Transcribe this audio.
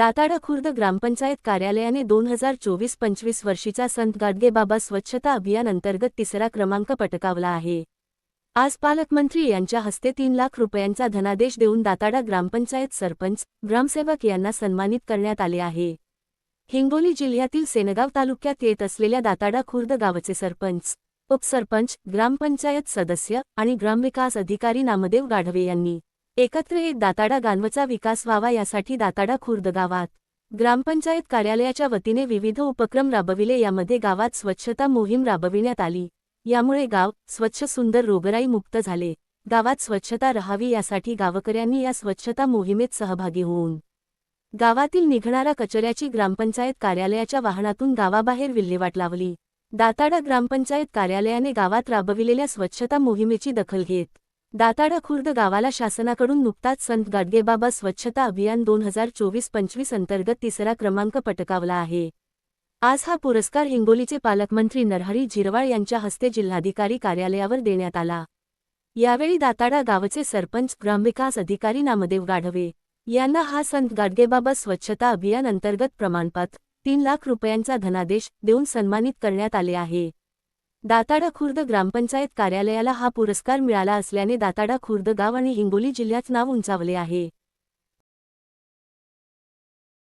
दाताडा खुर्द ग्रामपंचायत कार्यालयाने दोन हजार चोवीस पंचवीस वर्षीचा संत गाडगेबाबा स्वच्छता अभियान अंतर्गत तिसरा क्रमांक पटकावला आहे. आज पालकमंत्री यांच्या हस्ते तीन लाख रुपयांचा धनादेश देऊन दाताडा ग्रामपंचायत सरपंच ग्रामसेवक यांना सन्मानित करण्यात आले आहे. हिंगोली जिल्ह्यातील सेनगाव तालुक्यात येत असलेल्या दाताडा खुर्द गावचे सरपंच उपसरपंच ग्रामपंचायत सदस्य आणि ग्रामविकास अधिकारी नामदेव गाढवे यांनी एकत्र येत दाताडा गानवचा विकास व्हावा यासाठी दाताडा खुर्द गावात. ग्रामपंचायत कार्यालयाच्या वतीने विविध उपक्रम राबविले. यामध्ये गावात स्वच्छता मोहीम राबविण्यात आली. यामुळे गाव स्वच्छ सुंदर रोगराई मुक्त झाले. गावात स्वच्छता रहावी यासाठी गावकऱ्यांनी या स्वच्छता मोहिमेत सहभागी होऊन गावातील निघणारा कचऱ्याची ग्रामपंचायत कार्यालयाच्या वाहनातून गावाबाहेर विल्हेवाट लावली. दाताडा ग्रामपंचायत कार्यालयाने गावात राबविलेल्या स्वच्छता मोहिमेची दखल घेत दाताडा खुर्द गावाला शासनाकडून नुकताच संत गाडगेबाबा स्वच्छता अभियान दोन हजार चोवीस पंचवीस अंतर्गत तिसरा क्रमांक पटकावला आहे. आज हा पुरस्कार हिंगोलीचे पालकमंत्री नरहरी झिरवाळ यांच्या हस्ते जिल्हाधिकारी कार्यालयावर देण्यात आला. यावेळी दाताडा गावचे सरपंच ग्रामविकास अधिकारी नामदेव गाढवे यांना हा संत गाडगेबाबा स्वच्छता अभियान अंतर्गत प्रमाणपत्र तीन लाख रुपयांचा धनादेश देऊन सन्मानित करण्यात आले आहे. दाताडा खुर्द ग्रामपंचायत कार्यालयाला हा पुरस्कार मिळाला असल्याने दाताडा खुर्द गाव आणि हिंगोली जिल्ह्यात नाव उंचावले आहे.